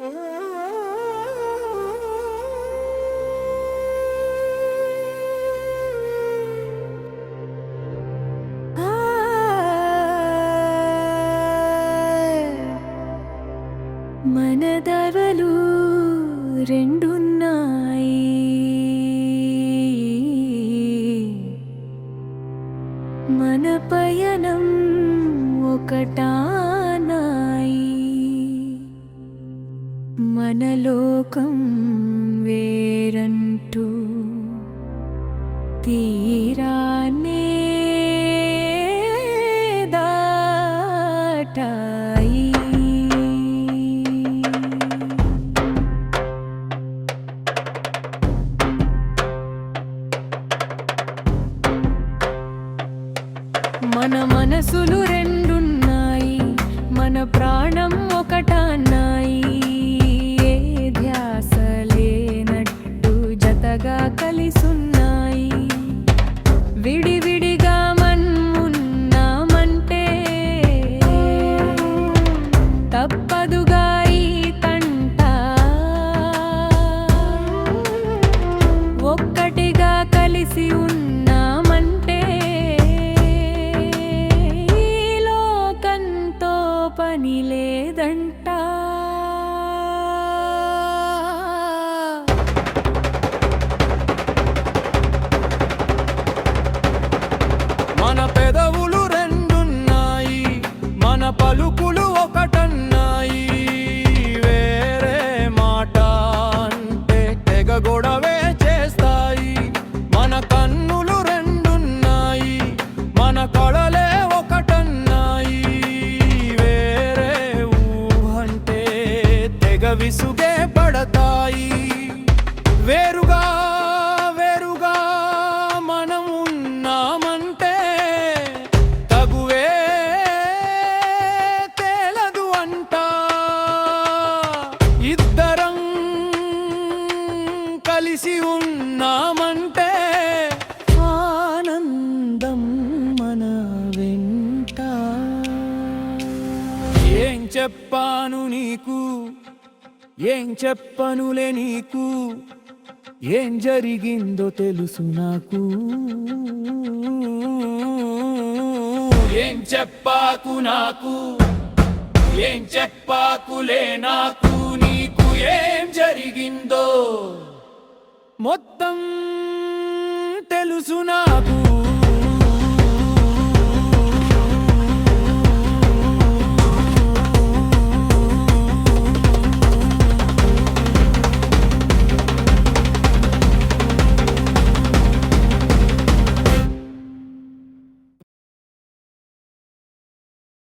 మన దవలు రెండున్నాయి. మన పయనం ఒకటానాయి మన లోకం వేరంటూ తీరానే దాటాయి. మన మనసులు రెండు పని లేదంట. మన పెదవు విసుగే పడతాయి. వేరుగా వేరుగా మనం ఉన్నామంటే తగువే తేలదు అంట. ఇద్దరం కలిసి ఉన్నామంటే ఆనందం మన వెంట. ఏం చెప్పాను నీకు? ఏం చెప్పనులే నీకు? ఏం జరిగిందో తెలుసు నాకు. ఏం చెప్పాకు నాకు? ఏం చెప్పాకులే నాకు? నీకు ఏం జరిగిందో? మొత్తం తెలుసు నాకు.